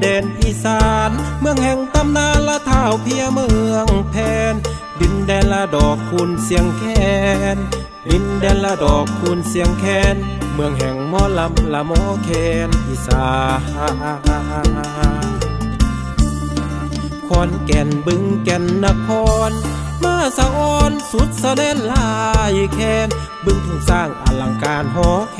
แก่นละดินเดนอีสาน เมืองแห่งตำนานละเท้าเพียเมืองแพน ดินแดนละดอกคูณเสียงแคนดินแดนละดอกคูณเสียงแคนเมืองแห่งหมอลำละหมอแคนอีสานขอนแก่นบึงแก่นนคร มาสะออนสุดสะเด็นลายแคนบึงทุ่งสร้างอลังการหอแค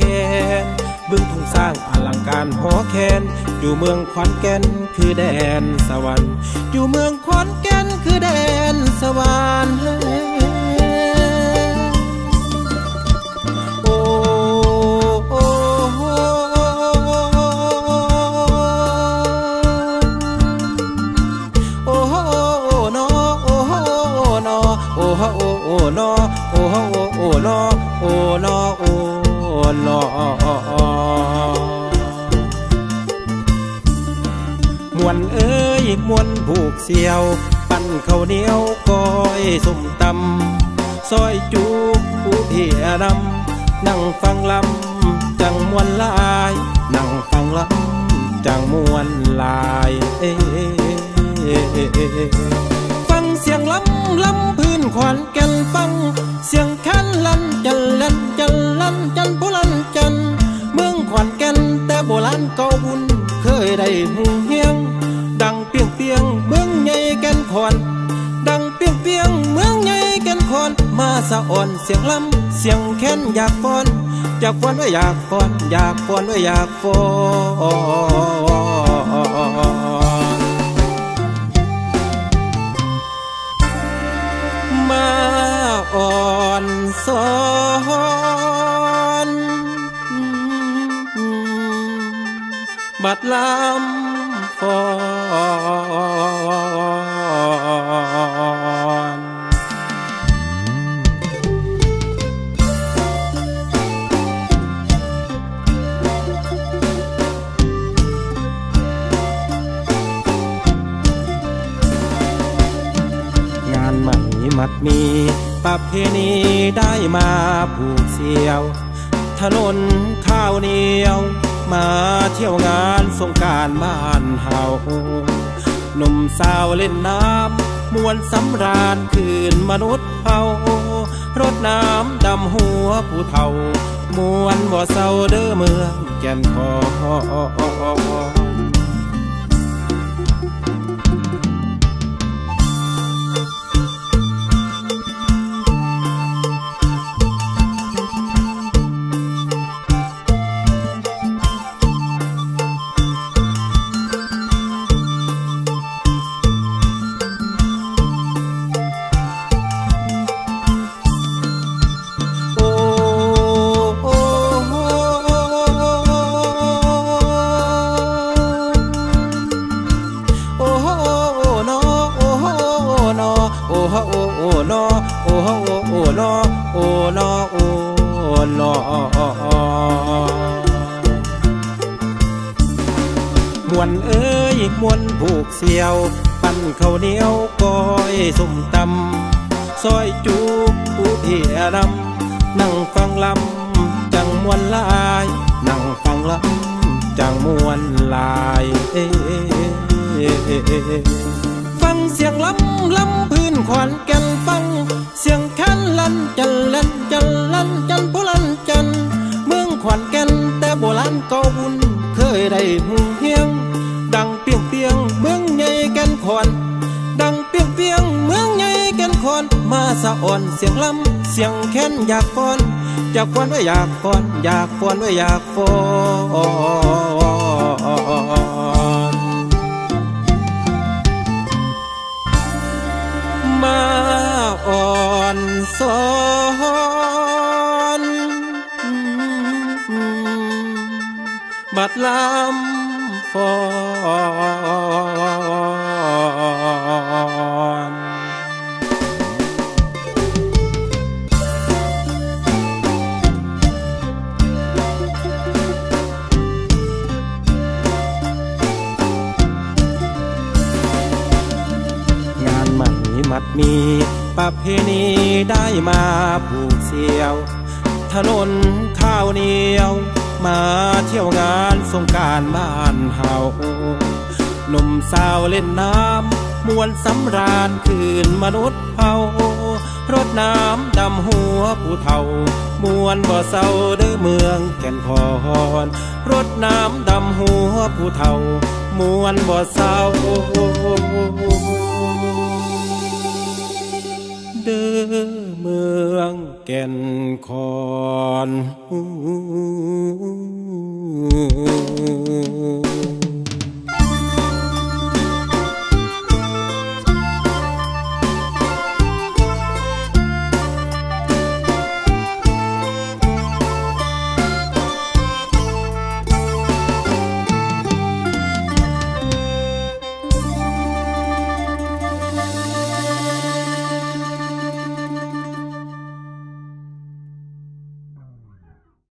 นบึงทุ่งสร้างอลัง การหอแคนอยู่เมืองขอนแก่นคือแดนสวรรค์ อยู่เมืองขอนแก่นคือแดนสวรรค์โอ้โอโอ้โอนโอ้โอนโอ้โอนอ มวนเอ้ยมวนผูกเสียว ปั้นข้าวเหนียวก้อยสมตำซอยจูผู้เพียดำนั่งฟังลำจังมวนลาย นั่งฟังลำจังมวนลายเอ้ฟังเสียงลำลำพื้นขวานก่นฟัง เสียงคันลันจันลันจันลันจันผู้ลันจันเมืองขวานก่นแต่โบราณเก่าบุญเคยได้หูเฮียง ดังเปียงเปียงเมืองใหญ่แก่นขอนดังเปียงเปียงเมืองใหญ่แก่นขอนมาสะอ่อนเสียงลำเสียงแค้นอยากฟ้อนอยากฟ้อนว่าอยากฟ้อนอยากฟ้อนว่าอยากฟ้อนมาอ่อนสอนบัดลำ มัดมีประเพณีได้มาผูกเสียว ถนนข้าวเหนียว มาเที่ยวงานสงการบ้านเฮาหนุ่มสาวเล่นน้ำมวนสำราญคืนมนุษย์เฮารดน้ำดำหัวผู้เฒ่ามวนบ่เศร้าเด้อเมืองแก่นทอง อ้โอโนโอ้โอ้โอ้โนโอ้โนโอ้โนมวนเอ้ยมวนผูกเสียว ปั้นข้าวเหนียวก้อยส้มตำซอยจูบผู้เพียดำนั่งฟังลำจังมวนลาย นั่งฟังลำจังมวนลาย ฟังเสียงลำลำพื้น ขวานแก่นฟัง เสียงคันลันจันลันจันลันจันผู้ลันจัน เมืองขวานแก่นแต่โบราณเก่าบุญเคยได้หูเฮียง ดังเปียงเปียงเมืองใหญ่แก่นขอน ดังเปียงเปียงเมืองใหญ่แก่นคอน มาสะอ่อนเสียงลำเสียงแค้นอยากฟ้อนอยากฟ้อนว่าอยากฟ้อนอยากฟ้อนว่าอยากฟ้อน อ่อนสอนบัดลำฟอนงานใหม่มัดมี ประเพณีได้มาผูกเสียว ถนนข้าวเหนียว มาเที่ยวงานสงการบ้านเฮาหนุ่มสาวเล่นน้ำมวนสำราญคืนมนุษย์เฮารดน้ำดำหัวผู้เฒ่ามวนบ่เศร้าเด้อเมืองแก่นคอนรดน้ำดำหัวผู้เฒ่ามวนบ่เศร้า แก่นคอน